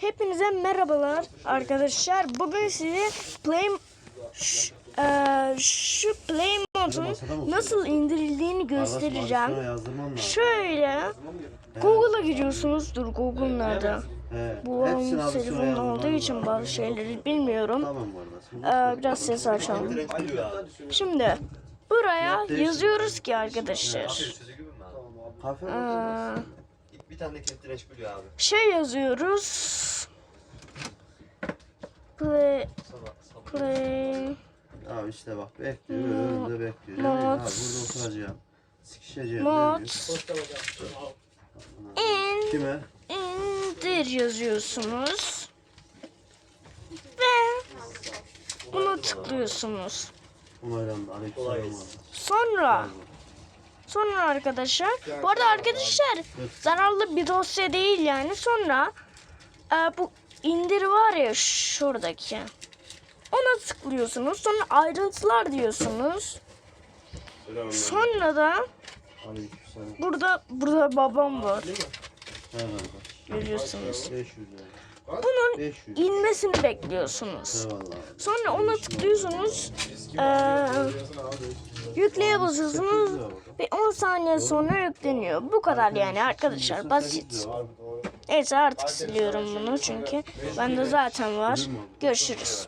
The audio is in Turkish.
Hepinize merhabalar arkadaşlar. Bugün size Play Ş- eee, şu Play Mode'un nasıl indirildiğini göstereceğim. Şöyle Google'a giriyorsunuz. Dur Google nerede? Bu Hepsini onun telefonun olduğu için bazı şeyleri bilmiyorum. Eee, biraz ses açalım. Şimdi buraya yazıyoruz ki arkadaşlar. Kahve Eee, Bir tane de kestireç biliyor abi. şey yazıyoruz. Play. Play Abi işte bak bekliyor. Önünde bekliyor. Mod. Abi burada oturacağım. Sikişeceğim. Mod in Kime? indir yazıyorsunuz. Ve bunu tıklıyorsunuz. Aleykümselam. Gelsin. Sonra sonra arkadaşlar bu arada arkadaşlar zararlı bir dosya değil yani. Sonra e, bu indir var ya şuradaki. Ona tıklıyorsunuz. Sonra ayrıntılar diyorsunuz. Sonra da burada burada babam var. Görüyorsunuz. 500 lira. Bunun 500. inmesini bekliyorsunuz. Sonra ona tıklıyorsunuz. Eee yükleye basıyorsunuz ve 10 saniye sonra yükleniyor. Bu kadar yani arkadaşlar basit. Neyse artık siliyorum bunu çünkü bende zaten var. Görüşürüz.